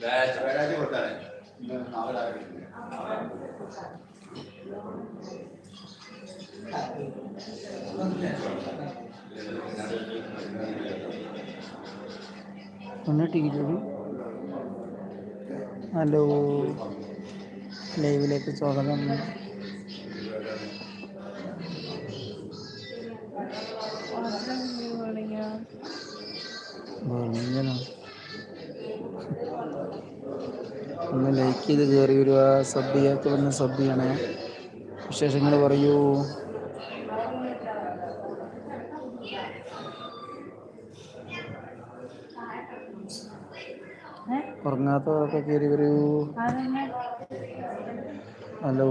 വ്യാഴാഴ്ച വ്യാഴാഴ്ച കൊടുത്താലേ ഇന്ന് നാളെ രാവിലെ ഒന്ന് ടിക്കറ്റ് ഹലോ ലൈവിലേക്ക് സ്വാഗതം. ഒന്ന് ലൈക്ക് ചെയ്ത് കയറി വരിക. സബ് ചെയ്യാത്തവന്ന് സബ് ചെയ്യണേ. വിശേഷങ്ങൾ പറയൂ. ഉറങ്ങാത്തവരൊക്കെ കയറി വരൂ. ഹലോ.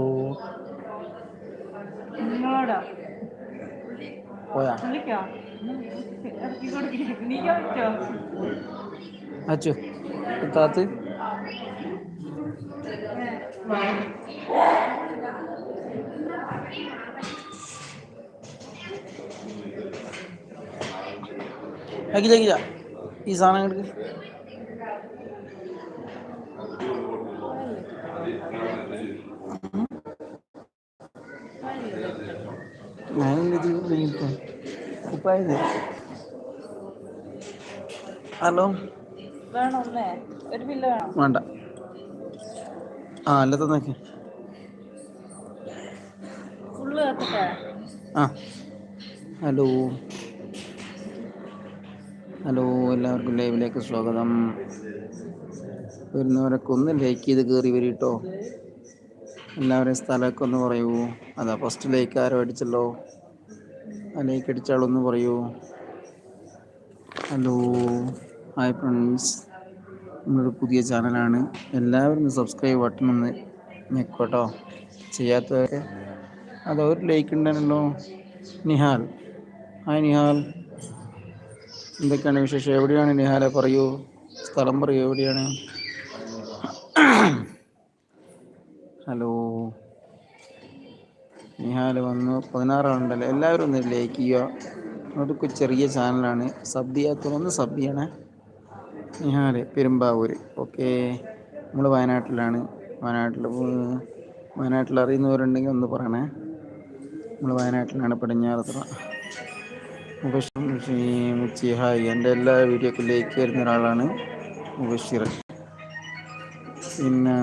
പോയാ? അച്ചു താത്ത്. ആക്കി ആക്കില്ല ഈ സാധനം എടുക്ക് കഴിഞ്ഞിട്ട് ഉപ്പായത് ഹലോ വേണ്ട. ആ അല്ല തന്നേക്ക് ആ. ഹലോ. ഹലോ എല്ലാവർക്കും ലൈവിലേക്ക് സ്വാഗതം. വരുന്നവരൊക്കെ ഒന്ന് ലൈക്ക് ചെയ്ത് കയറി വരും കേട്ടോ എല്ലാവരെയും സ്ഥലമൊക്കെ ഒന്ന് പറയൂ. അതാ ഫസ്റ്റ് ലൈക്ക് ആരോ അടിച്ചല്ലോ. ലൈക്ക് പറയൂ. ഹലോ ഹായ് ഫ്രണ്ട്സ് നമ്മളൊരു പുതിയ ചാനലാണ്. എല്ലാവരും സബ്സ്ക്രൈബ് ബട്ടൺ ഒന്ന് ഞെക്കോട്ടോ. ചെയ്യാത്തവരെ അത് ഒരു ലൈക്ക് ഉണ്ടല്ലോ നിഹാൽ. ഹായ് നിഹാൽ. എന്തൊക്കെയാണ് വിശേഷം? എവിടെയാണ് നിഹാലെ? പറയൂ. സ്ഥലം പറയൂ. എവിടെയാണ്? ഹലോ നിഹാൽ വന്നു. പതിനാറാളുണ്ടല്ലോ എല്ലാവരും ഒന്ന് ലൈക്ക് ചെയ്യുക. അതൊക്കെ ചെറിയ ചാനലാണ് സബ് ചെയ്യാത്തതൊന്ന് സബ് ചെയ്യണേ. നിഹാൽ പെരുമ്പാവൂർ ഓക്കെ നമ്മൾ വയനാട്ടിലാണ്. വയനാട്ടിൽ വയനാട്ടിൽ അറിയുന്നവരുണ്ടെങ്കിൽ ഒന്ന് പറയണേ. നമ്മൾ വയനാട്ടിലാണ് പടിഞ്ഞാറത്ര മുബഷിർ ഹായ്. എന്റെ എല്ലാ വീഡിയോക്കും ലൈക്ക് ചെയ്യുന്ന ഒരാളാണ് മുബഷിർ പിന്നെ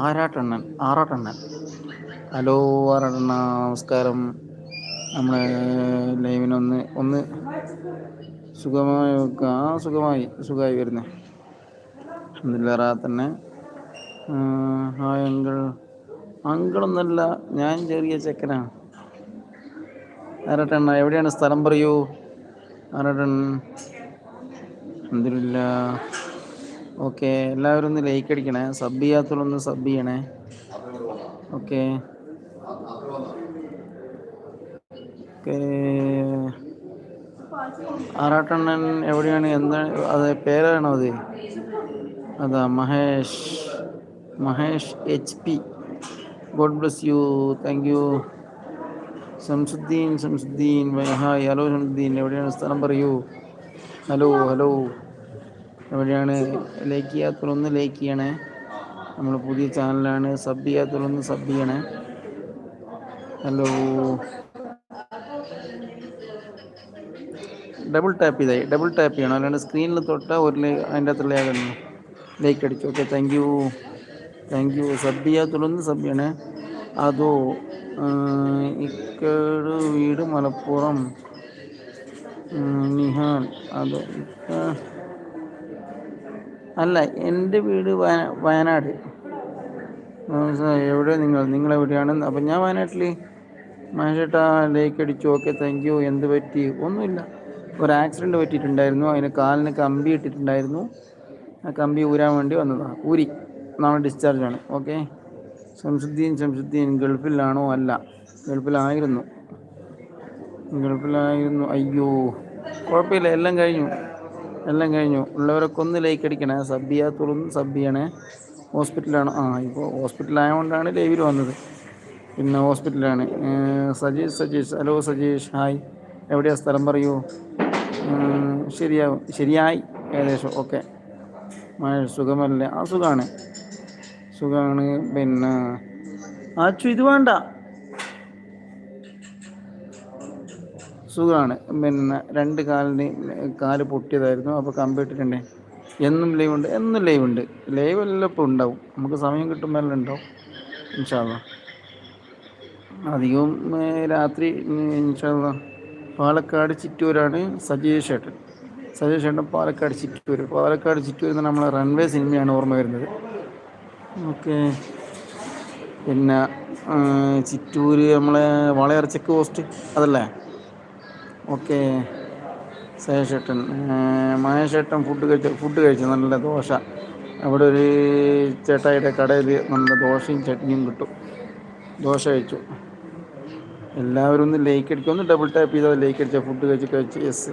ആരാട്ടണ്ണൻ ആറാട്ടണ്ണൻ. ഹലോ ആറാട്ടണ്ണ നമസ്കാരം. നമ്മളെ ലൈവിനൊന്ന് ഒന്ന് സുഖമായി ആ സുഖമായി സുഖമായി വരുന്നേ. എന്തില്ലാറാ തന്നെ. Hi uncle. അങ്കിളൊന്നല്ല ഞാൻ ചെറിയ ചെക്കനാണ് ആരാട്ടണ്ണ എവിടെയാണ് സ്ഥലം പറയൂ? ആരാട്ടൺ അൽഹംദുലില്ല ഓക്കെ എല്ലാവരും ഒന്ന് ലൈക്ക് അടിക്കണേ. സബ് ചെയ്യാത്തവരൊന്ന് സബ് ചെയ്യണേ. ഓക്കെ. ആറാട്ടണ്ണൻ എവിടെയാണ്? എന്താ? അത് പേരാണോ അത്? അതാ Mahesh. Mahesh H P God bless you thank you Samsuddin Shamsuddin. Hi hello Shamsuddin. എവിടെയാണ്? സ്ഥലം പറയൂ. ഹലോ ഹലോ എവിടെയാണ് ലൈക്ക് ചെയ്യാത്തൊന്ന് ലൈക്ക് ചെയ്യണേ. നമ്മൾ പുതിയ ചാനലാണ് സബ് ചെയ്യാത്തൊന്ന് സബ് ചെയ്യണേ. ഹലോ ഡബിൾ ടാപ്പ് ചെയ്തായി ഡബിൾ ടാപ്പ് ചെയ്യണം. അല്ലാണ്ട് സ്ക്രീനിൽ തൊട്ട ഒരു അതിന്റെ അത്ര ലേഖനം ലൈക്ക് അടിച്ചു. Okay thank you thank you sub ചെയ്യാത്തുള്ളൊന്ന് sub ചെയ്യണേ. അതോ ഇക്കട് വീട് മലപ്പുറം. നിഹാൻ. അതോ അല്ല എന്റെ വീട് വയ- വയനാട്. എവിടെ നിങ്ങൾ നിങ്ങൾ എവിടെയാണ് അപ്പം ഞാൻ വയനാട്ടിൽ മഹേഷേട്ടാ ലേക്ക് അടിച്ചു. ഓക്കെ താങ്ക് യു എന്ത് പറ്റി? ഒന്നുമില്ല. ഒരു ആക്സിഡന്റ് പറ്റിയിട്ടുണ്ടായിരുന്നു. അതിന് കാലിന് കമ്പി ഇട്ടിട്ടുണ്ടായിരുന്നു. ആ കമ്പി ഊരാൻ വേണ്ടി വന്നതാണ് ഊരി. നാളെ ഡിസ്ചാർജാണ് ഓക്കെ? ശംസുദ്ദീൻ ശംസുദ്ദീൻ ഗൾഫിലാണോ? അല്ല. ഗൾഫിലായിരുന്നു. ഗൾഫിലായിരുന്നു. അയ്യോ. കുഴപ്പമില്ല. എല്ലാം കഴിഞ്ഞു. എല്ലാം കഴിഞ്ഞു. ഉള്ളവരൊക്കെ ഒന്ന് ലൈക്ക് അടിക്കണേ. സബ് ചെയ്യാത്തുള്ളൂ സബ് ചെയ്യണേ ഹോസ്പിറ്റലാണ്. ആ ഇപ്പോൾ ഹോസ്പിറ്റലായതുകൊണ്ടാണ് ലൈവിൽ വന്നത്. പിന്നെ ഹോസ്പിറ്റലാണ്. സജീഷ് സജീഷ്. ഹലോ സജീഷ്. ഹായ്. എവിടെയാണ് സ്ഥലം പറയൂ? ശരിയാവും. ശരിയായി ഏകദേശം. ഓക്കെ. സുഖമല്ലേ? ആ സുഖമാണ് സുഖമാണ് പിന്നെ ആച്ചു ഇത് വേണ്ട. സുഖമാണ് പിന്നെ രണ്ട് കാലിന് കാൽ പൊട്ടിയതായിരുന്നു. അപ്പോൾ കമ്പ്യൂട്ടറിന്റെ എന്നും ലൈവ് ഉണ്ട്. എന്നും ലൈവ് ഉണ്ട്. ലൈവ് എല്ലാം ഇപ്പോൾ ഉണ്ടാവും. നമുക്ക് സമയം കിട്ടുമ്പോൾ ഉണ്ടാവും. ഇൻഷാല്ല അധികവും രാത്രി ഇൻഷാല്ല പാലക്കാട് ചിറ്റൂരാണ് സജീഷ് ഏട്ടൻ. സജീഷ് ഏട്ടൻ പാലക്കാട് ചിറ്റൂർ. പാലക്കാട് ചിറ്റൂർ എന്ന് നമ്മളെ റൺവേ സിനിമയാണ് ഓർമ്മ വരുന്നത്. ഓക്കെ. പിന്നെ ചിറ്റൂർ നമ്മളെ വളയർ ചെക്ക് പോസ്റ്റ് അതല്ലേ? ഓക്കെ. സേഷേട്ടൻ മഹേഷേട്ടൻ ഫുഡ് കഴിച്ച ഫുഡ് കഴിച്ചു. നല്ല ദോശ. അവിടെ ഒരു ചേട്ടായിയുടെ കടയിൽ നല്ല ദോശയും ചട്നിയും കിട്ടും. ദോശ കഴിച്ചു. എല്ലാവരും ഒന്ന് ലൈക്ക് അടിക്കും. ഒന്ന് ഡബിൾ ടാപ്പ് ചെയ്താൽ ലേക്ക് അടിച്ചാൽ ഫുഡ് കഴിച്ച് കഴിച്ച് യെസ്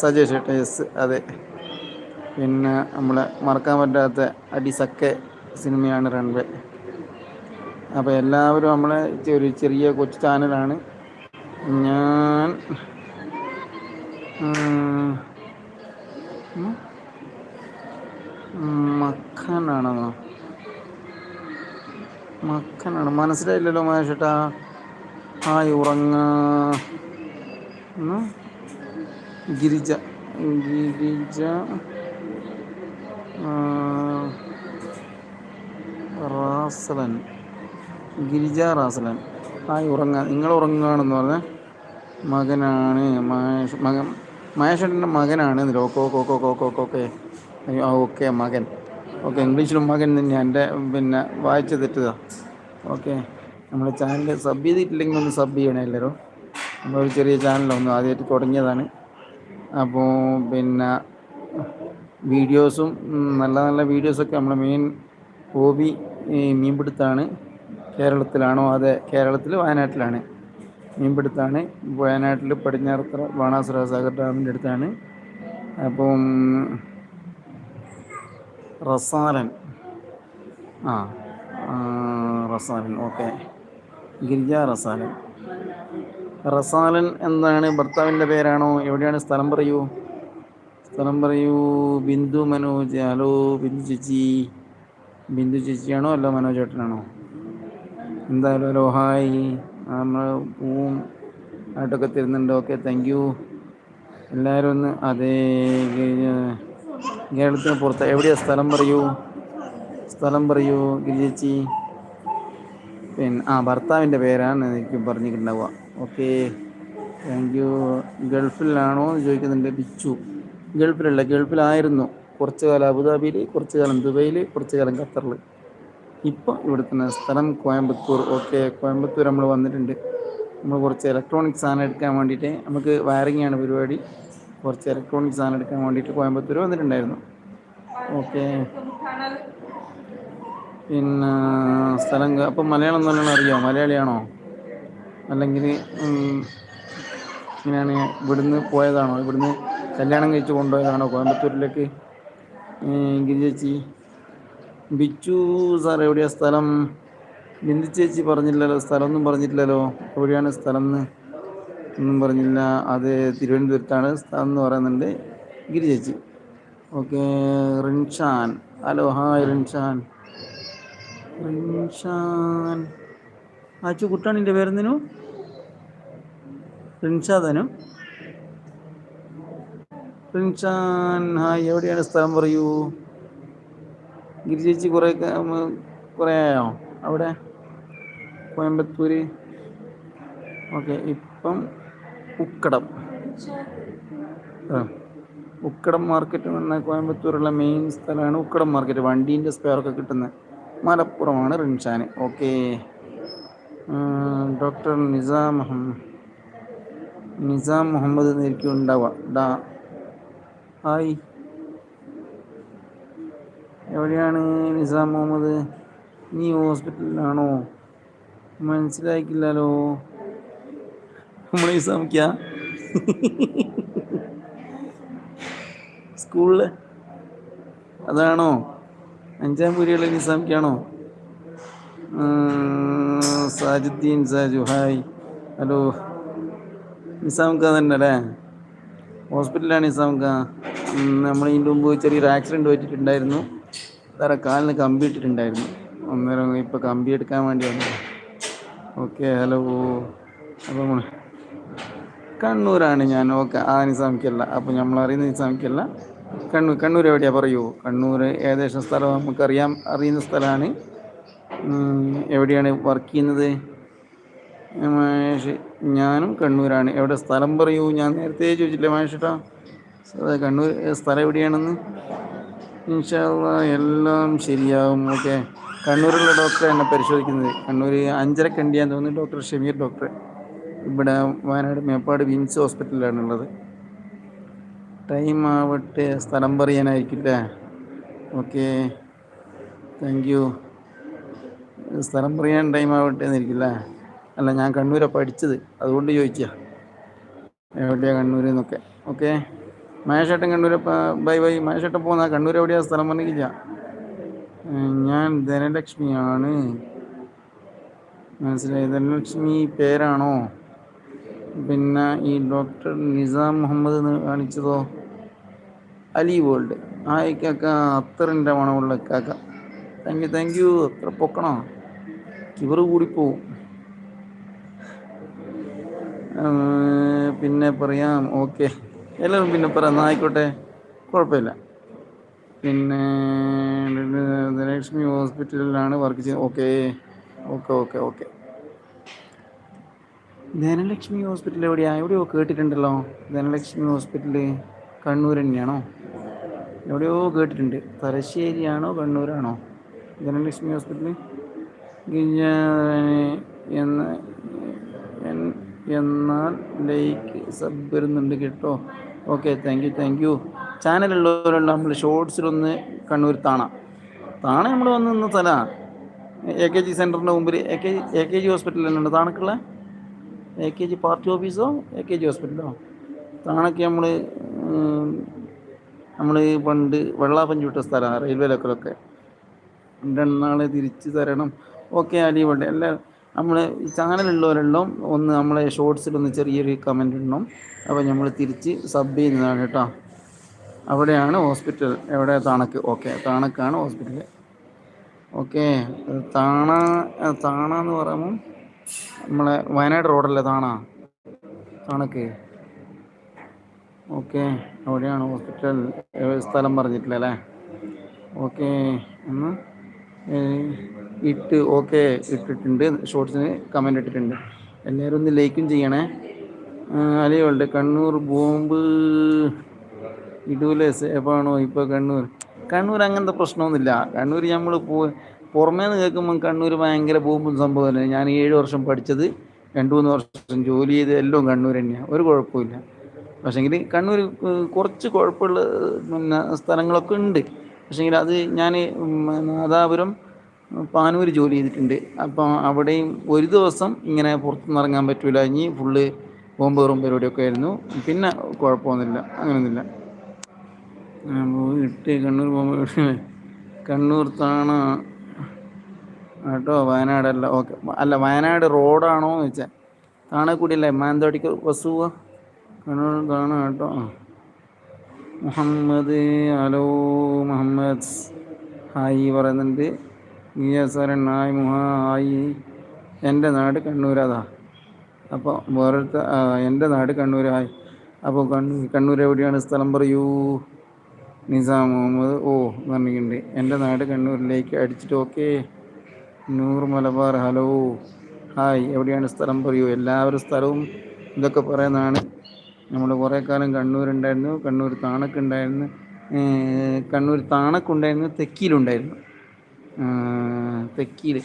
സജേഷ് ചേട്ടൻ യെസ് അതെ. പിന്നെ നമ്മളെ മറക്കാൻ പറ്റാത്ത അടിസക്കെ സിനിമയാണ് റൺവേ അപ്പോൾ എല്ലാവരും നമ്മളെ ഒരു ചെറിയ കൊച്ചു ചാനലാണ് ഞാൻ ഉം, മക്കനാണോ? മനസ്സിലായില്ലല്ലോ മഹേഷേട്ടാ. ഹായ് ഉറങ്ങ. ഗിരിജ. ഗിരിജ. റാസലൻ. ഗിരിജ റാസലൻ. ഹായ് ഉറങ്ങ. നിങ്ങൾ ഉറങ്ങുകയാണെന്ന് പറഞ്ഞ. മകനാണ് മഹേഷ്. മകൻ മഹേഷേട്ടന്റെ മകനാണ് ഓക്കോ കോക്കോ കോക്കോ ആ ഓക്കെ മകൻ. ഓക്കെ ഇംഗ്ലീഷിലും മകൻ തന്നെയാണ് എന്റെ പിന്നെ വായിച്ച തെറ്റുക ഓക്കെ നമ്മുടെ ചാനൽ സബ് ചെയ്തിട്ടില്ലെങ്കിൽ ഒന്ന് സബ് ചെയ്യണേ എല്ലാവരും. നമ്മളൊരു ചെറിയ ചാനലൊന്ന് ആദ്യമായിട്ട് തുടങ്ങിയതാണ്. അപ്പോൾ പിന്നെ വീഡിയോസും നല്ല നല്ല വീഡിയോസൊക്കെ നമ്മുടെ മെയിൻ ഹോബി മീൻപിടുത്താണ്. കേരളത്തിലാണോ? അതെ കേരളത്തിൽ വയനാട്ടിലാണ്. മീൻപിടുത്താണ്. വയനാട്ടിൽ പടിഞ്ഞാറത്തറ ബാണാസുര സാഗർ ഡാമിന്റെ അടുത്താണ്. അപ്പം റസാലൻ. ആ, റസാലൻ. ഓക്കെ. ഗിരിജ റസാലൻ. റസാലൻ എന്താണ്? ഭർത്താവിന്റെ പേരാണോ? എവിടെയാണ്? സ്ഥലം പറയൂ. സ്ഥലം പറയൂ. ബിന്ദു മനോജ്. ഹലോ ബിന്ദു ചേച്ചി. ബിന്ദു ചേച്ചിയാണോ? അല്ല മനോജ് ചേട്ടനാണോ എന്തായാലും ഹലോ ഹായ്. നമ്മൾ പൂവും ആയിട്ടൊക്കെ തരുന്നുണ്ട്. ഓക്കെ താങ്ക് യു എല്ലാവരും ഒന്ന് അതേ കേരളത്തിന് പുറത്ത് എവിടെയാ സ്ഥലം പറയൂ? സ്ഥലം പറയൂ ഗിരി ചേച്ചി പിന്നെ ആ ഭർത്താവിന്റെ പേരാണ് എനിക്ക് പറഞ്ഞിട്ടുണ്ടാവുക. ഓക്കെ താങ്ക് യു ഗൾഫിലാണോ എന്ന് ചോദിക്കുന്നുണ്ട് ബിച്ചു. ഗൾഫിലല്ല ഗൾഫിലായിരുന്നു. കുറച്ച് കാലം അബുദാബിയിൽ കുറച്ച് കാലം ദുബൈയിൽ കുറച്ച് കാലം ഖത്തറിൽ ഇപ്പം ഇവിടുത്തെ സ്ഥലം കോയമ്പത്തൂർ. ഓക്കെ കോയമ്പത്തൂർ നമ്മൾ വന്നിട്ടുണ്ട്. നമ്മൾ കുറച്ച് ഇലക്ട്രോണിക് സാധനം എടുക്കാൻ വേണ്ടിയിട്ട് നമുക്ക് വയറിംഗ് ആണ് പരിപാടി. കുറച്ച് ഇലക്ട്രോണിക് സാധനം എടുക്കാൻ വേണ്ടിയിട്ട് കോയമ്പത്തൂർ വന്നിട്ടുണ്ടായിരുന്നു. ഓക്കെ പിന്നെ സ്ഥലം അപ്പം മലയാളം നല്ലോണം അറിയോ? മലയാളിയാണോ? അല്ലെങ്കിൽ ഇങ്ങനെയാണ് ഇവിടുന്ന് പോയതാണോ? ഇവിടുന്ന് കല്യാണം കഴിച്ച് കൊണ്ടുപോയതാണോ കോയമ്പത്തൂരിലേക്ക്? ഏഹ് ഗിരി ചേച്ചി ബിച്ചു സാർ എവിടെയാ സ്ഥലം? ബിന്ദു ചേച്ചി പറഞ്ഞില്ലല്ലോ സ്ഥലം ഒന്നും പറഞ്ഞിട്ടില്ലല്ലോ എവിടെയാണ് സ്ഥലം എന്ന് ഒന്നും പറഞ്ഞില്ല. അത് തിരുവനന്തപുരത്താണ് സ്ഥലം എന്ന് പറയുന്നുണ്ട് ഗിരി ചേച്ചി. Okay Rinshan. Hello hi Rinshan. Rinshan. Achu കുട്ടാണിന്റെ പേരെന്തിനു? റിൻഷാദനു റിൻഷാൻ ഹായ് എവിടെയാണ് സ്ഥലം പറയൂ? ഗിരി ചേച്ചി കുറേ കുറേ ആയോ? അവിടെ? കോയമ്പത്തൂര്? ഓക്കെ ഇപ്പം ഉക്കടം. ഉക്കടം മാർക്കറ്റ് എന്ന് കോയമ്പത്തൂരുള്ള മെയിൻ സ്ഥലമാണ് ഉക്കടം മാർക്കറ്റ്. വണ്ടീന്റെ സ്പെയറൊക്കെ കിട്ടുന്നത് മലപ്പുറമാണ് റിൻഷാൻ ഓക്കെ. ഡോക്ടർ നിസാം മുഹമ്മദ് നിസാം മുഹമ്മദ് എന്നായിരിക്കും ഉണ്ടാവുക. ഡാ. ഹായ്. എവിടെയാണ് നിസാം മുഹമ്മദ്? നീ ഹോസ്പിറ്റലിലാണോ? മനസ്സിലാക്കില്ലല്ലോ നമ്മൾ നിസാമിക്ക സ്കൂളിൽ അതാണോ? അഞ്ചാം പുരിയുള്ള നിസാമിക്കാണോ സാജുദ്ദീൻ സാജു ഹായ്. ഹലോ. നിസാംക്ക തന്നെ അല്ലേ ഹോസ്പിറ്റലാണ് നിസാംക്ക നമ്മൾ ഇതിന്റെ മുമ്പ് ചെറിയൊരു ആക്സിഡന്റ് പറ്റിയിട്ടുണ്ടായിരുന്നു. വേറെ കാലിന് കമ്പി ഇട്ടിട്ടുണ്ടായിരുന്നു. അന്നേരം ഇപ്പോൾ കമ്പി എടുക്കാൻ വേണ്ടി വന്നു ഓക്കെ ഹലോ അപ്പം കണ്ണൂരാണ് ഞാൻ. ഓക്കെ ആ നിസാമിക്കല്ല. അപ്പോൾ നമ്മൾ അറിയുന്ന നിസാമിക്കല്ല. കണ്ണൂർ കണ്ണൂർ എവിടെയാണ് പറയൂ? കണ്ണൂർ ഏകദേശം സ്ഥലം നമുക്കറിയാം അറിയുന്ന സ്ഥലമാണ്. എവിടെയാണ് വർക്ക് ചെയ്യുന്നത്? മഹേഷ് ഞാനും കണ്ണൂരാണ്. എവിടെ സ്ഥലം പറയൂ? ഞാൻ നേരത്തെ ചോദിച്ചില്ലേ മഹേഷേട്ടാ കേട്ടോ കണ്ണൂർ സ്ഥലം എവിടെയാണെന്ന്? ഇൻഷാല്ല എല്ലാം ശരിയാവും ഓക്കെ. കണ്ണൂരുള്ള ഡോക്ടറെ എന്നെ പരിശോധിക്കുന്നത്. കണ്ണൂർ അഞ്ചരക്കണ്ടിയാന്ന് തോന്നുന്നു? ഡോക്ടർ ഷമീർ ഡോക്ടർ ഇവിടെ വയനാട് മേപ്പാട് വിംസ് ഹോസ്പിറ്റലിലാണ് ഉള്ളത്. ടൈം ആവട്ടെ സ്ഥലം പറയാനായിരിക്കില്ലേ ഓക്കെ. താങ്ക് യു സ്ഥലം പറയാൻ ടൈം ആവട്ടെ എന്നിരിക്കില്ല അല്ല ഞാൻ കണ്ണൂരാണ് പഠിച്ചത്. അതുകൊണ്ട് ചോദിക്കുക എവിടെയാണ് കണ്ണൂർ എന്നൊക്കെ. ഓക്കെ. മഹേഷേട്ടൻ കണ്ണൂർ ബൈ ബൈ. മഹേഷേട്ടൻ പോകുന്ന കണ്ണൂർ എവിടെയാണ് സ്ഥലം പറഞ്ഞില്ല ഞാൻ ധനലക്ഷ്മിയാണ്. മനസ്സിലായി? ധനലക്ഷ്മി പേരാണോ? പിന്നെ ഈ ഡോക്ടർ നിസാം മുഹമ്മദ് കാണിച്ചതോ? അലി വേൾഡ്. ആ കാക്ക അത്തറിന്റെ മണമുള്ള കാക്ക. താങ്ക് യു താങ്ക് യു അത്ര പൊക്കണോ? ഇവർ കൂടിപ്പോവും പിന്നെ പറയാം. ഓക്കെ എല്ലാവരും പിന്നെ പറ ആയിക്കോട്ടെ. കുഴപ്പമില്ല. പിന്നെ ധനലക്ഷ്മി ഹോസ്പിറ്റലിലാണ് വർക്ക് ചെയ്യുന്നത്. Okay okay okay okay Dhanalakshmi hospital എവിടെയാണ് എവിടെയോ കേട്ടിട്ടുണ്ടല്ലോ. ധനലക്ഷ്മി ഹോസ്പിറ്റൽ കണ്ണൂർ തന്നെയാണോ? എവിടെയോ കേട്ടിട്ടുണ്ട്. തലശ്ശേരിയാണോ കണ്ണൂരാണോ? ധനലക്ഷ്മി ഹോസ്പിറ്റൽ എന്ന എന്നാൽ ലൈക്ക് സബ് വരുന്നുണ്ട് കേട്ടോ. Okay thank you thank you ചാനലുള്ളവരുണ്ട് നമ്മൾ ഷോർട്സിലൊന്ന് കണ്ണൂർ താണ. താണ നമ്മൾ വന്ന് നിന്ന സ്ഥല. എ കെ ജി സെന്ററിന്റെ മുമ്പിൽ A K G A K G hospital തന്നെയുണ്ട് താണക്കുള്ള? എ കെ ജി പാർട്ടി ഓഫീസോ എ കെ ജി ഹോസ്പിറ്റലോ താണൊക്കെ നമ്മൾ നമ്മൾ പണ്ട് വെള്ളാപ്പഞ്ച് വിട്ട സ്ഥലമാണ് റെയിൽവേ ലോക്കലൊക്കെ രണ്ടാളെ തിരിച്ച് തരണം. ഓക്കെ അടിപൊളി. എല്ലാ നമ്മൾ ചാനലുള്ളവരെല്ലാം ഒന്ന് നമ്മളെ ഷോർട്സിലൊന്ന് ചെറിയൊരു കമന്റ് ഇടണം. അപ്പോൾ നമ്മൾ തിരിച്ച് സബ് ചെയ്യുന്നതാണ് കേട്ടോ. അവിടെയാണ് ഹോസ്പിറ്റൽ എവിടെ? താണക്ക്. ഓക്കെ താണക്കാണ് ഹോസ്പിറ്റൽ ഓക്കെ താണ താണ എന്ന് പറയുമ്പം നമ്മളെ വയനാട് റോഡല്ലേ താണ? താണക്ക്. ഓക്കെ അവിടെയാണ് ഹോസ്പിറ്റൽ സ്ഥലം പറഞ്ഞിട്ടില്ല അല്ലേ? ഓക്കെ ഒന്ന് ഇട്ട് ഓക്കെ ഇട്ടിട്ടുണ്ട്. ഷോർട്സിന് കമന്റ് ഇട്ടിട്ടുണ്ട്. എല്ലാവരും ഒന്ന് ലൈക്കും ചെയ്യണേ. അലിയുണ്ട് കണ്ണൂർ ബോംബ്. ഇടൂലേ സേഫാണോ ഇപ്പോൾ കണ്ണൂർ? കണ്ണൂർ അങ്ങനത്തെ പ്രശ്നമൊന്നുമില്ല. കണ്ണൂർ നമ്മൾ പോ പുറമേ നിന്ന് കേൾക്കുമ്പോൾ കണ്ണൂർ ഭയങ്കര ബോംബും സംഭവമല്ലേ ഞാൻ ഏഴ് വർഷം പഠിച്ചത് രണ്ട് മൂന്ന് വർഷം ജോലി ചെയ്ത് എല്ലാം കണ്ണൂർ തന്നെയാണ് ഒരു കുഴപ്പമില്ല പക്ഷേങ്കിൽ കണ്ണൂർ കുറച്ച് കുഴപ്പമുള്ള പിന്നെ സ്ഥലങ്ങളൊക്കെ ഉണ്ട്. പക്ഷേങ്കിൽ അത് ഞാൻ നാദാപുരം പാനൂർ ജോലി ചെയ്തിട്ടുണ്ട്. അപ്പോൾ അവിടെയും ഒരു ദിവസം ഇങ്ങനെ പുറത്തുനിന്ന് ഇറങ്ങാൻ പറ്റില്ല ഇനി ഫുള്ള് ബോംബ് കയറും പരിപാടിയൊക്കെ ആയിരുന്നു. പിന്നെ കുഴപ്പമൊന്നുമില്ല. അങ്ങനെയൊന്നുമില്ല. ഇട്ട് കണ്ണൂർ പോകുമ്പോൾ കണ്ണൂർ താണ കേട്ടോ വയനാടല്ല. ഓക്കെ. അല്ല വയനാട് റോഡാണോ എന്ന് വെച്ചാൽ താണക്കൂടിയല്ലേ? മാനന്തവാടിക്ക് ബസ് പോവാ? കണ്ണൂർ താണ കേട്ടോ മുഹമ്മദ് ഹലോ മുഹമ്മദ്. ഹായ് പറയുന്നുണ്ട്. ഗിയാസരൻ ഹായ് മുഹായി ഹായ് എന്റെ നാട് കണ്ണൂരതാ. അപ്പോൾ വേറൊരുത്ത എന്റെ നാട് കണ്ണൂരായി. അപ്പോൾ കണ്ണൂർ കണ്ണൂർ എവിടെയാണ് സ്ഥലം പറയൂ? നിസാം മുഹമ്മദ്. ഓ പറഞ്ഞിട്ടുണ്ട്. എന്റെ നാട് കണ്ണൂരിലേക്ക് അടിച്ചിട്ട് okay. Noor Malabar hello. Hi എവിടെയാണ് സ്ഥലം പറയൂ? എല്ലാവരും സ്ഥലവും ഇതൊക്കെ പറയുന്നതാണ്. നമ്മൾ കുറേ കാലം കണ്ണൂരുണ്ടായിരുന്നു. കണ്ണൂർ താണക്കുണ്ടായിരുന്നു. കണ്ണൂർ താണക്കുണ്ടായിരുന്നു തെക്കിയിലുണ്ടായിരുന്നു. തെക്കിയിൽ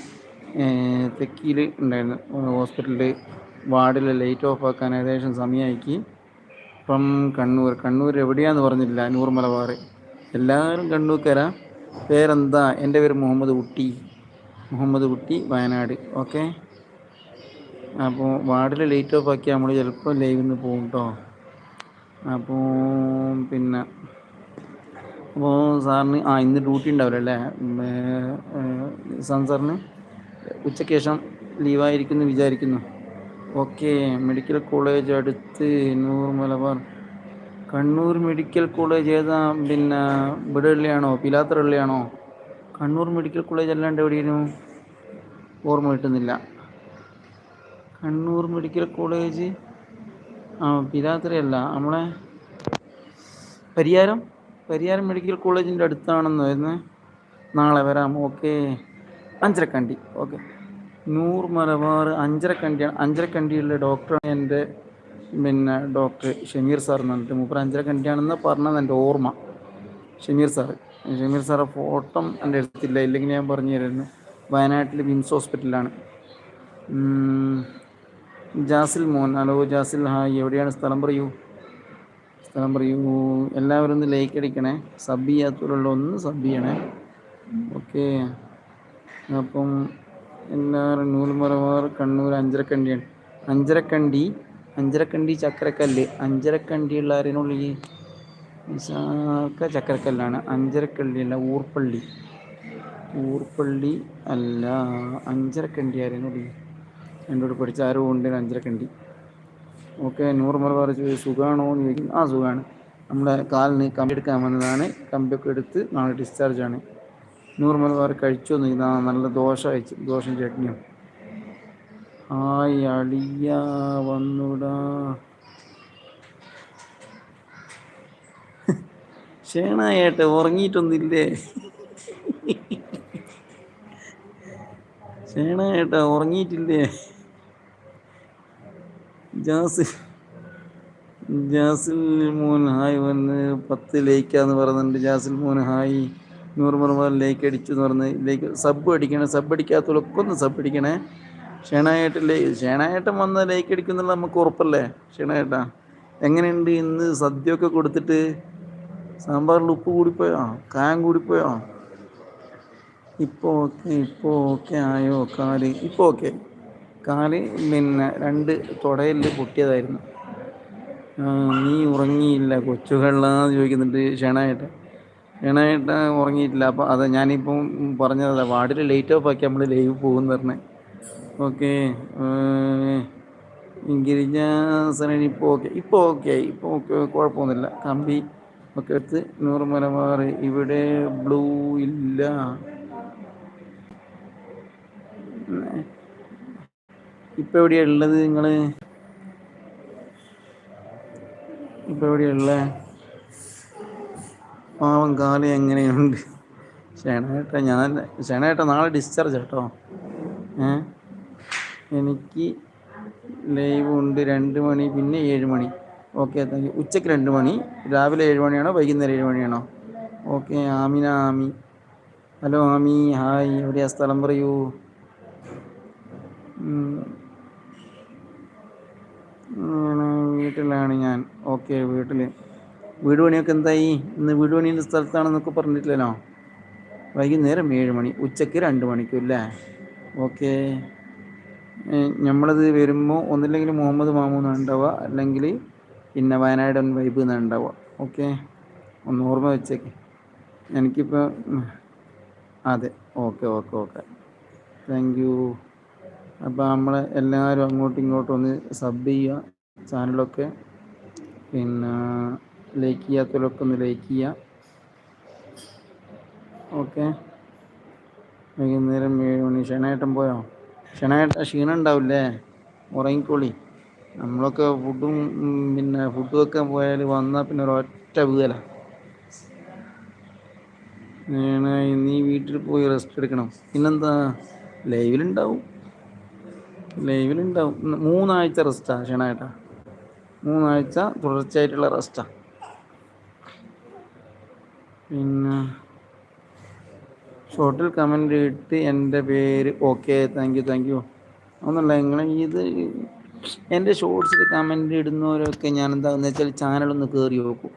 തെക്കിയിൽ ഉണ്ടായിരുന്നു. ഹോസ്പിറ്റലിൽ വാർഡിൽ ലൈറ്റ് ഓഫ് ആക്കാൻ ഏകദേശം സമയമാക്കി ഫ്രം കണ്ണൂർ കണ്ണൂർ എവിടെയാന്ന് പറഞ്ഞില്ല നൂർ മലബാർ എല്ലാവരും കണ്ണൂർക്കര. പേരെന്താ? എന്റെ പേര് മുഹമ്മദ് കുട്ടി. മുഹമ്മദ് കുട്ടി വയനാട്. ഓക്കെ? അപ്പോൾ വാർഡിൽ ലൈറ്റ് ഓഫ് ആക്കിയാൽ നമ്മൾ ചിലപ്പോൾ ലൈവിൽ നിന്ന് പോകും കേട്ടോ അപ്പോൾ പിന്നെ സാറിന് ആ ഇന്ന് ഡ്യൂട്ടി ഉണ്ടാവില്ല അല്ലേ സാൻ സാറിന് ഉച്ചയ്ക്ക് ശേഷം ലീവായിരിക്കുന്നു വിചാരിക്കുന്നു. ഓക്കെ മെഡിക്കൽ കോളേജ് അടുത്ത് നൂർ മലബാർ. കണ്ണൂർ മെഡിക്കൽ കോളേജ് ഏതാ? പിന്നെ ഇവിടെ ഉള്ളയാണോ? പിലാത്തറ ഉള്ളയാണോ? കണ്ണൂർ മെഡിക്കൽ കോളേജ് അല്ലാണ്ട് എവിടെയായിരുന്നു ഓർമ്മ കിട്ടുന്നില്ല. കണ്ണൂർ മെഡിക്കൽ കോളേജ് ആ പിലാത്തറയല്ല നമ്മളെ പരിയാരം? പരിയാരം മെഡിക്കൽ കോളേജിന്റെ അടുത്താണെന്ന് വരുന്നത് നാളെ വരാം. ഓക്കെ. അഞ്ചരക്കണ്ടി. ഓക്കെ. നൂർ മലബാർ അഞ്ചരക്കണ്ടിയാണ്. അഞ്ചരക്കണ്ടിയുള്ള ഡോക്ടറാണ് എന്റെ പിന്നെ ഡോക്ടർ ഷമീർ സാർ എന്ന് പറഞ്ഞിട്ട് മൂപ്പർ അഞ്ചരക്കണ്ടിയാണെന്ന് പറഞ്ഞത് എന്റെ ഓർമ്മ. ഷമീർ സാർ ഷമീർ സാറെ ഫോട്ടോ എന്റെ അടുത്തില്ല. ഇല്ലെങ്കിൽ ഞാൻ പറഞ്ഞു തരുന്നു വയനാട്ടിൽ വിംസ് ഹോസ്പിറ്റലിലാണ്. ജാസിൽ മോൻ. ഹലോ ജാസിൽ. ഹായ്. എവിടെയാണ് സ്ഥലം പറയൂ? സ്ഥലം പറയൂ. എല്ലാവരും ഒന്ന് ലൈക്ക് അടിക്കണേ. സബ് ചെയ്യാത്തവരുള്ള ഒന്ന് സബ് ചെയ്യണേ. ഓക്കെ അപ്പം എല്ലാവരും നൂൽമറവാർ കണ്ണൂർ അഞ്ചരക്കണ്ടിയാണ് അഞ്ചരക്കണ്ടി അഞ്ചരക്കണ്ടി ചക്കരക്കല്ല് അഞ്ചരക്കണ്ടിയുള്ള ആരെന്നുള്ളിൽ വിശാഖ ചക്കരക്കല്ലാണ് അഞ്ചരക്കള്ളിയല്ല ഊർപ്പള്ളി. ഊർപ്പള്ളി അല്ല അഞ്ചരക്കണ്ടി ആരേനുള്ളിൽ? എന്റെ കൂടെ പഠിച്ച ആരോ ഉണ്ട് അഞ്ചരക്കണ്ടി. ഓക്കെ നൂറ് മലബാർ സുഖമാണോ എന്ന് ചോദിക്കുന്നു. ആ സുഖമാണ്. നമ്മുടെ കാലിന് കമ്പി എടുക്കാൻ വന്നതാണ്. കമ്പിയൊക്കെ എടുത്ത് നാളെ ഡിസ്ചാർജ് ആണ്. നൂറ് മലബാർ കഴിച്ചു എന്ന് ആ നല്ല ദോശ കഴിച്ചു. ദോശയും ചട്നിയും. ഹായ് അളിയ വന്നുടാ. ഷേണായേട്ടെ ഉറങ്ങിയിട്ടൊന്നില്ലേ ഷേണായേട്ടാ ഉറങ്ങിയിട്ടില്ലേ? ജാസ് ജാസിൽ മോൻ ഹായ് വന്ന് പത്ത് ലേക്കാന്ന് പറയുന്നുണ്ട് ജാസിൽ മോൻ ഹായ്. നൂറ് മറുമാർ ലേക്ക് അടിച്ചു എന്ന് പറഞ്ഞ് ലേക്ക് സബ് അടിക്കണേ സബ് അടിക്കാത്തവരൊക്കെ ഒന്ന് സബ് അടിക്കണേ. ക്ഷണായിട്ട് ലേ ക്ഷണായിട്ടം വന്ന് ലേക്ക് അടിക്കുന്നുള്ള നമുക്ക് ഉറപ്പല്ലേ? ക്ഷണായിട്ടാ എങ്ങനെയുണ്ട് ഇന്ന് സദ്യയൊക്കെ കൊടുത്തിട്ട്? സാമ്പാറിൽ ഉപ്പ് കൂടിപ്പോയോ? കായം കൂടിപ്പോയോ? ഇപ്പോൾ ഓക്കെ ഇപ്പോൾ ഓക്കെ ആയോ കാൽ? ഇപ്പോൾ ഓക്കെ. കാൽ പിന്നെ രണ്ട് തുടയിൽ പൊട്ടിയതായിരുന്നു. നീ ഉറങ്ങിയില്ല കൊച്ചുകള്ളാന്ന് ചോദിക്കുന്നുണ്ട് ക്ഷണായിട്ട് ക്ഷണായിട്ട് ഉറങ്ങിയിട്ടില്ല അപ്പോൾ അത് ഞാനിപ്പം പറഞ്ഞത് വാർഡിൽ ലേറ്റ് ഓഫ് ആക്കി നമ്മൾ ലൈവ് പോകുമെന്ന് പറഞ്ഞേ. ഓക്കെ ഗിരിജാസനൻ ഇപ്പോൾ ഓക്കെ ഇപ്പോൾ ഓക്കെ ഇപ്പോൾ ഓക്കെ കുഴപ്പമൊന്നുമില്ല. കമ്പി ഒക്കെ എടുത്ത് നൂറ് മലബാർ ഇവിടെ ബ്ലൂ ഇല്ല. ഇപ്പം എവിടെയാണ് ഉള്ളത് നിങ്ങൾ ഇപ്പൊ എവിടെയാണ് ഉള്ളത് പാവം കാലം എങ്ങനെയുണ്ട്? ഷേണേട്ട ഞാൻ ഷേണേട്ട നാളെ ഡിസ്ചാർജ് കേട്ടോ ഏ? എനിക്ക് ലൈവ് ഉണ്ട് രണ്ട് മണി പിന്നെ ഏഴ് മണി. ഓക്കെ താങ്ക് യു ഉച്ചയ്ക്ക് രണ്ട് മണി രാവിലെ ഏഴ് മണിയാണോ വൈകുന്നേരം ഏഴ് മണിയാണോ? Okay Amina Ami. Hello Ami. Hi എവിടെയാ സ്ഥലം പറയൂ? വീട്ടിലാണ് ഞാൻ. ഓക്കെ വീട്ടിൽ വീട് പണിയൊക്കെ എന്തായി? ഇന്ന് വീട് പണിന്റെ സ്ഥലത്താണെന്നൊക്കെ പറഞ്ഞിട്ടില്ലല്ലോ? വൈകുന്നേരം ഏഴ് മണി ഉച്ചയ്ക്ക് രണ്ട് മണിക്കും അല്ലേ? ഓക്കെ. നമ്മളത് വരുമ്പോൾ ഒന്നില്ലെങ്കിൽ മുഹമ്മദ് മാമൂന്ന് ഉണ്ടാവുക അല്ലെങ്കിൽ പിന്നെ വയനാടൻ വൈബ് എന്നാണ് ഉണ്ടാവുക. ഓക്കെ. ഒന്ന് ഓർമ്മ വെച്ചേക്ക്. എനിക്കിപ്പോൾ അതെ. Okay okay okay. Thank you. അപ്പോൾ നമ്മൾ എല്ലാവരും അങ്ങോട്ടും ഇങ്ങോട്ടും ഒന്ന് സബ് ചെയ്യുക ചാനലൊക്കെ പിന്നെ ലൈക്ക് ചെയ്യാത്തവരൊക്കെ ഒന്ന് ലൈക്ക് ചെയ്യുക. ഓക്കെ വൈകുന്നേരം ഏഴ് മണി. ക്ഷണേട്ടൻ പോയോ? ക്ഷണേട്ട ക്ഷീണം ഉണ്ടാവില്ലേ? ഉറങ്ങിക്കോളി. നമ്മളൊക്കെ ഫുഡും പിന്നെ ഫുഡ് വെക്കാൻ പോയാൽ വന്നാൽ പിന്നെ ഒരൊറ്റ വീല നീ വീട്ടിൽ പോയി റെസ്റ്റ് എടുക്കണം. പിന്നെന്താ? ലൈവിലുണ്ടാവും ലൈവിലുണ്ടാവും. മൂന്നാഴ്ച റെസ്റ്റാ ക്ഷീണായിട്ടാ മൂന്നാഴ്ച തുടർച്ചയായിട്ടുള്ള റെസ്റ്റാണ് പിന്നെ ഷോർട്ടിൽ കമന്റ് ഇട്ട് എന്റെ പേര്. Okay thank you thank you ഒന്നല്ല നിങ്ങൾ ഇത് എന്റെ ഷോർട്സിൽ കമന്റ് ഇടുന്നവരൊക്കെ ഞാൻ എന്താണെന്ന് വെച്ചാൽ ചാനലൊന്ന് കയറി നോക്കും.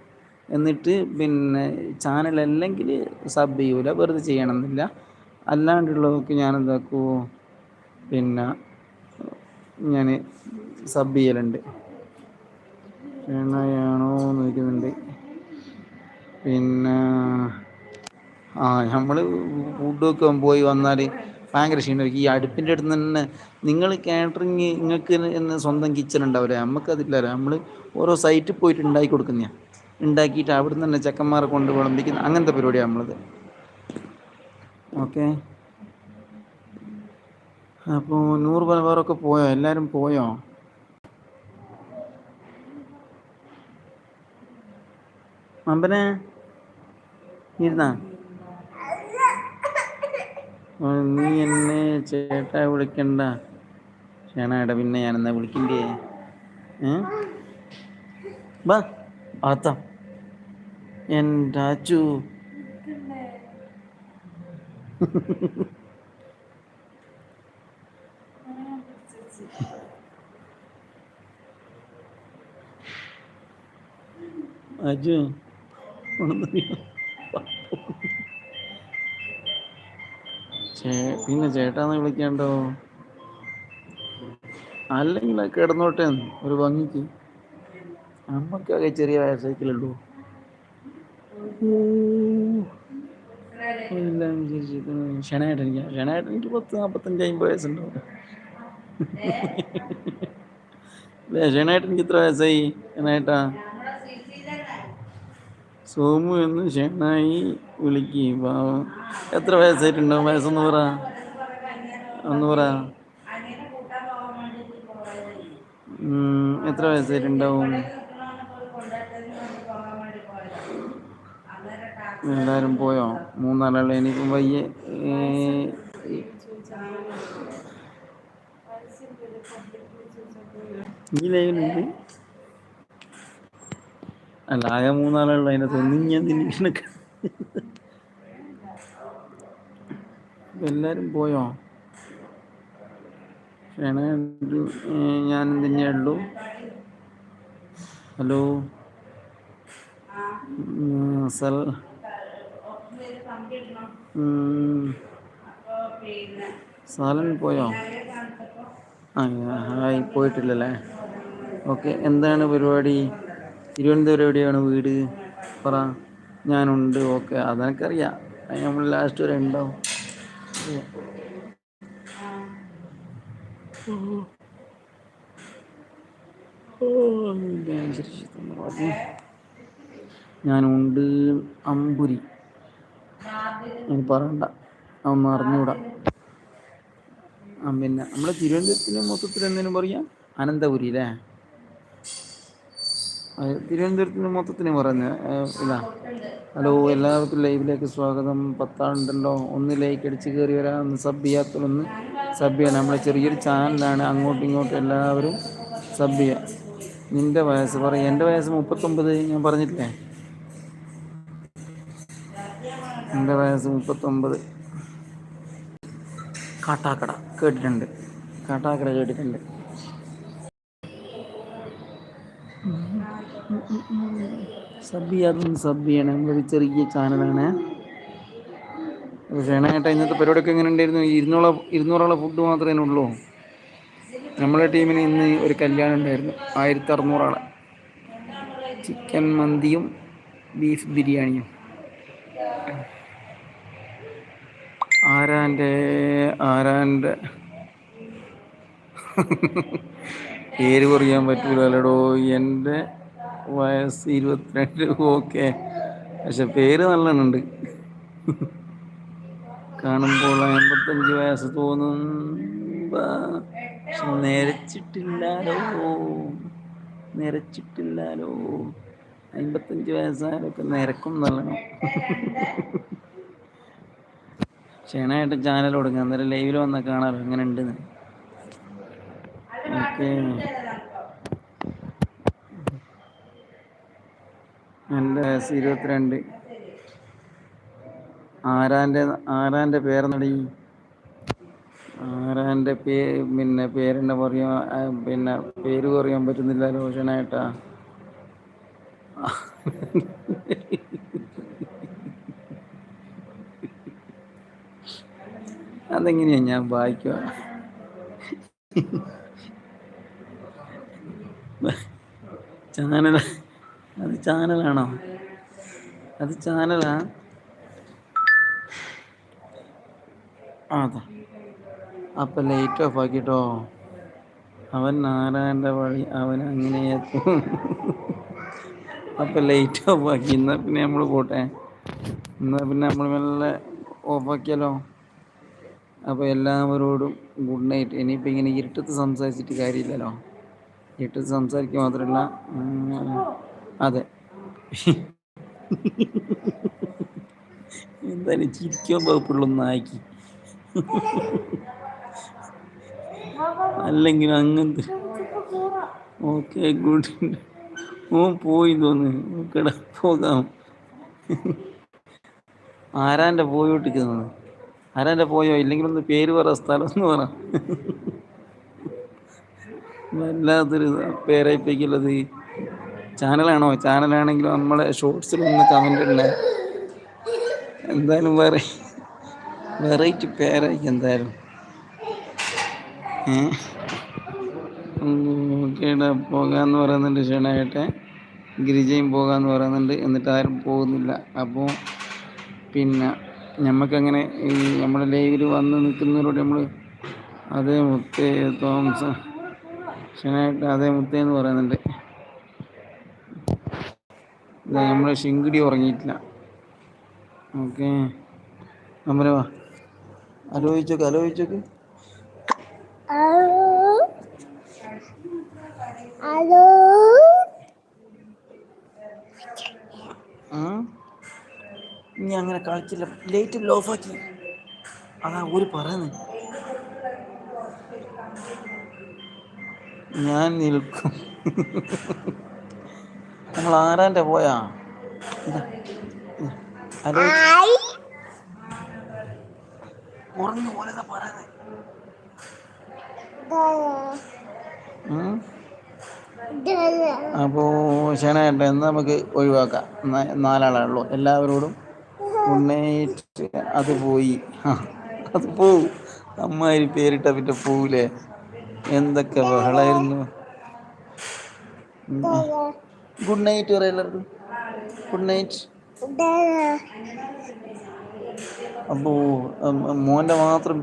എന്നിട്ട് പിന്നെ ചാനൽ അല്ലെങ്കിൽ സബ് ചെയ്യൂല വെറുതെ ചെയ്യണമെന്നില്ല. അല്ലാണ്ടുള്ളതൊക്കെ ഞാൻ എന്താക്കുമോ പിന്നെ ഞാൻ സബ് ചെയ്യലുണ്ട്. എണ്ണയാണോ എന്ന് ചോദിക്കുന്നുണ്ട്. പിന്നെ ആ നമ്മൾ ഫുഡൊക്കെ പോയി വന്നാൽ ഭയങ്കര ക്ഷീണമായിരിക്കും. ഈ അടുപ്പിന്റെ അടുത്ത് തന്നെ നിങ്ങൾ കാറ്ററിങ് നിങ്ങൾക്ക് തന്നെ സ്വന്തം കിച്ചൺ ഉണ്ടാവില്ല? നമുക്കതില്ല നമ്മൾ ഓരോ സൈറ്റിൽ പോയിട്ട് ഉണ്ടാക്കി കൊടുക്കുന്ന ഉണ്ടാക്കിയിട്ട് അവിടെ നിന്ന് തന്നെ ചെക്കന്മാരെ കൊണ്ട് വിളമ്പിക്കുന്ന അങ്ങനത്തെ പരിപാടിയാണ് നമ്മളത്. ഓക്കെ അപ്പോൾ നൂറ് പലവാറൊക്കെ പോയോ? എല്ലാവരും പോയോ? അമ്പനെ ഇരുന്നാ. നീ എന്നെ ചേട്ടാ വിളിക്കണ്ട. ക്ഷണേട്ടാ പിന്നെ ഞാൻ എന്നാ വിളിക്കണ്ടേ ബാ ആത്ത എന്റെ അച്ചു അജു പിന്നെ ചേട്ടാന്ന് വിളിക്കണ്ടോ? അല്ലെങ്കിൽ കിടന്നോട്ടെ ഒരു ഭംഗിക്ക്. അമ്മക്കൊക്കെ ചെറിയ വയസ്സേക്കിലുള്ളൂ എല്ലാം വിശേഷിക്കുന്നു ക്ഷണായിട്ട് എനിക്ക് ക്ഷണായിട്ട് എനിക്ക് പത്ത് നാൽപ്പത്തഞ്ച് അമ്പത് വയസ്സുണ്ടാവും അല്ലേ ക്ഷണായിട്ട് എനിക്ക് ഇത്ര വയസ്സായി. ക്ഷണായിട്ടാ സോമു എന്ന് ഷെണായി വിളിക്കും പാവം. എത്ര വയസ്സായിട്ടുണ്ടാവും വയസ്സൊന്ന് പറ. ഒന്ന് പറ. എത്ര വയസ്സായിട്ടുണ്ടാവും? എല്ലാവരും പോയോ? മൂന്നാലാളെ എനിക്കും വയ്യ ഈ ലൈനുണ്ട് അല്ല ആകെ മൂന്നാളുള്ള. അതിനകത്ത് ഒന്നും ഞാൻ തിന്നിക്കണ എല്ലാരും പോയോ? ക്ഷണ ഞാൻ തന്നെ ഉള്ളൂ. ഹലോ? സൽ സാലൻ പോയോ? ആ ഹായ് പോയിട്ടില്ലല്ലേ? ഓക്കെ എന്താണ് പരിപാടി? തിരുവനന്തപുരം എവിടെയാണ് വീട്? പറ. ഞാനുണ്ട് ഓക്കെ. അതെനിക്കറിയാം. അത് നമ്മൾ ലാസ്റ്റ് വരെ ഉണ്ടാവും. ഞാനുണ്ട് അമ്പുരി. ഞാൻ പറയണ്ട. അതൊന്നും അറിഞ്ഞൂടാ. പിന്നെ. നമ്മളെ തിരുവനന്തപുരത്തിന് മൊത്തത്തിൽ എന്തിനും പറയാം? അനന്തപുരി അല്ലേ തിരുവനന്തപുരത്തിന് മൊത്തത്തിന് പറഞ്ഞ ഇതാ. ഹലോ എല്ലാവർക്കും ലൈവിലേക്ക് സ്വാഗതം. പത്താളുണ്ടല്ലോ ഒന്ന് ലൈക്ക് അടിച്ച് കയറി വരാമെന്ന് സബ് ചെയ്യാത്തതൊന്ന് സബ് ചെയ്യണം. നമ്മളെ ചെറിയൊരു ചാനലാണ് അങ്ങോട്ടും ഇങ്ങോട്ടും എല്ലാവരും സബ് ചെയ്യാം. നിന്റെ വയസ്സ് പറയും. എന്റെ വയസ്സ് മുപ്പത്തൊമ്പത് ഞാൻ പറഞ്ഞിട്ടില്ലേ? എന്റെ വയസ്സ് മുപ്പത്തൊമ്പത്. കാട്ടാക്കട കേട്ടിട്ടുണ്ട്. കാട്ടാക്കട കേട്ടിട്ടുണ്ട്. സബ് ചെയ്യാതൊന്ന് സബ് ചെയ്യണം. ചെറിയ ചാനലാണ്. ചേണേട്ടാ ഇന്നത്തെ പരിപാടിയൊക്കെ എങ്ങനെ ഉണ്ടായിരുന്നു? ഇരുന്നൂറോളം ഇരുന്നൂറോളം ഫുഡ് മാത്രമേ ഉള്ളൂ. നമ്മളെ ടീമിന് ഇന്ന് ഒരു കല്യാണം ഉണ്ടായിരുന്നു. ആയിരത്തി അറുന്നൂറാളെ ചിക്കൻ മന്തിയും ബീഫ് ബിരിയാണിയും. ആരാന്റെ ആരാന്റെ? പേര് പറയാൻ പറ്റൂലല്ലോ എന്റെ വയസ്സ് ഇരുപത്തിരണ്ട്. ഓക്കെ. പക്ഷെ പേര് നല്ലോണുണ്ട് കാണുമ്പോൾ അമ്പത്തഞ്ച് വയസ്സ് തോന്നും. പക്ഷെ നിരച്ചിട്ടില്ലാലോ? നിരച്ചിട്ടില്ലാലോ? അമ്പത്തഞ്ച് വയസ്സായാലൊക്കെ നിരക്കും നല്ലോണം ക്ഷണമായിട്ട് ചാനൽ കൊടുക്കുക അന്നേരം ലൈവിൽ വന്നാൽ കാണാമല്ലോ എങ്ങനെ ഉണ്ടെന്ന് ഓക്കെ എന്റെ വയസ്സ് ഇരുപത്തിരണ്ട്. ആരാന്റെ ആരാന്റെ പേരെന്നടി? ആരാന്റെ പേ പിന്നെ പേരെന്നെ പറയാൻ പിന്നെ പേര് പറയാൻ പറ്റുന്നില്ല രോഷനായിട്ടാ അതെങ്ങനെയാ ഞാൻ വായിക്കുക ചാനൽ അത് ചാനലാണോ? അത് ചാനലാ? അതാ അപ്പം ലൈറ്റ് ഓഫ് ആക്കിട്ടോ. അവൻ നാരായണന്റെ വഴി അവൻ അങ്ങനെ അപ്പം ലൈറ്റ് ഓഫ് ആക്കി. എന്നാൽ പിന്നെ നമ്മൾ പോട്ടെ. എന്നാൽ പിന്നെ നമ്മൾ മെല്ലെ ഓഫാക്കിയാലോ അപ്പോൾ എല്ലാവരോടും ഗുഡ് നൈറ്റ്. ഇനിയിപ്പോൾ ഇങ്ങനെ ഇരുട്ടത്ത് സംസാരിച്ചിട്ട് കാര്യമില്ലല്ലോ. ഇരുട്ടത്ത് സംസാരിക്കുക മാത്രമല്ല അതെ. എന്തായാലും ചിരിക്കാൻ വകുപ്പുള്ള നായിക്ക് അല്ലെങ്കിൽ അങ്ങനത്തെ ഓക്കെ ഗുഡ് ഓ പോയി തോന്നുന്നു ഓക്കെടാ പോകാം. ആരാന്റെ ഒട്ടിക്കുന്നത് ആരാന്റെ പോയോ? ഇല്ലെങ്കിൽ ഒന്ന് പേര് പറ സ്ഥലം എന്ന് പറ. വല്ലാത്തൊരു പേരായിപ്പോയിക്കുള്ളത്. ചാനലാണോ? ചാനലാണെങ്കിൽ നമ്മളെ ഷോർട്സിൽ ഒന്ന് കമന്റ് ഇടണേ. എന്തായാലും വേറെ വെറൈറ്റി പേരായിരിക്കും എന്തായാലും. ഓക്കേടാ പോകാമെന്ന് പറയുന്നുണ്ട് ക്ഷണമായിട്ട് ഗിരിജയും പോകാമെന്ന് പറയുന്നുണ്ട്. എന്നിട്ട് ആരും പോകുന്നില്ല. അപ്പോൾ പിന്നെ നമുക്കങ്ങനെ ഈ നമ്മുടെ ലൈവിൽ വന്ന് നിൽക്കുന്നവരോട് നമ്മൾ അതേ മുത്തേ തോമസ് ക്ഷണമായിട്ട് അതേ മുത്തേ എന്ന് പറയുന്നുണ്ട്. നമ്മൾ ശിങ്കിടി ഉറങ്ങിയിട്ടില്ല. ഓക്കെ. അമ്മന വാ. ആലോചിച്ചോക്ക് ആലോചിച്ചോക്ക്. ഹലോ അങ്ങനെ കളിച്ചില്ല. ലൈറ്റ് ആക്കി. അതാ ഒരു പറയുന്നത് ഞാൻ നിൽക്കും. നമ്മൾ ആരാന്റെ പോയാ? അപ്പോ ശനായിട്ട് പറയുന്നത് അപ്പോൾ എന്നാൽ നമുക്ക് ഒഴിവാക്കാം. നാലാളുള്ളൂ എല്ലാവരോടും ഉണ്ണേറ്റ് അത് പോയി. അത് പോവും അമ്മാതിരി പേരിട്ട പിന്നെ പോവില്ലേ എന്തൊക്കെ ബഹളായിരുന്നു. ഗുഡ് നൈറ്റ് എല്ലാവർക്കും. ഗുഡ് നൈറ്റ് അപ്പോൾ മോന്റെ മാത്രം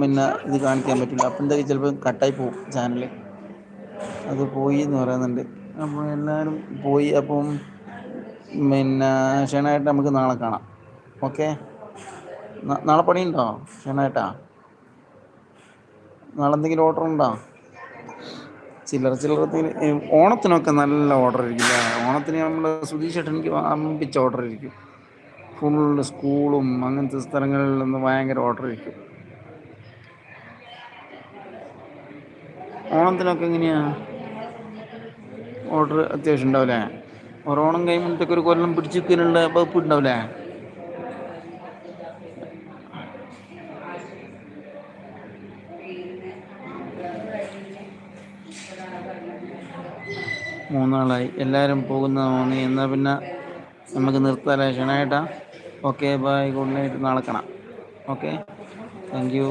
പിന്നെ ഇത് കാണിക്കാൻ പറ്റില്ല. അപ്പൊ എന്താ ചിലപ്പോൾ കട്ടായി പോകും ചാനൽ അത് പോയി എന്ന് പറയുന്നുണ്ട്. അപ്പോൾ എല്ലാവരും പോയി അപ്പം പിന്നെ ക്ഷണമായിട്ട് നമുക്ക് നാളെ കാണാം. ഓക്കെ? നാളെ പണിയുണ്ടോ? ക്ഷണമായിട്ടാ നാളെ എന്തെങ്കിലും ഓർഡർ ഉണ്ടോ? ചില്ലറ ചില്ലറത്തിന് ഓണത്തിനൊക്കെ നല്ല ഓർഡർ ആയിരിക്കും അല്ലേ ഓണത്തിന് നമ്മൾ സുധീഷ് എനിക്ക് അമ്പിച്ച ഓർഡർ ആയിരിക്കും ഫുള്ള് സ്കൂളും അങ്ങനത്തെ സ്ഥലങ്ങളിൽ നിന്ന് ഭയങ്കര ഓർഡർ ആയിരിക്കും ഓണത്തിനൊക്കെ എങ്ങനെയാ? ഓർഡർ അത്യാവശ്യം ഉണ്ടാവില്ലേ ഓണം കഴിയുമ്പോഴത്തേക്ക് ഒരു കൊല്ലം പിടിച്ചു നിൽക്കാനുള്ള വകുപ്പ് ഉണ്ടാവില്ലേ മൂന്നാളായി. എല്ലാവരും പോകുന്ന തോന്നി എന്നാൽ പിന്നെ നമുക്ക് നിർത്താലേ? ക്ഷണേട്ടാ ഓക്കെ ബൈ ഗുഡ് നൈറ്റ് നാളെ കാണാം. Okay thank U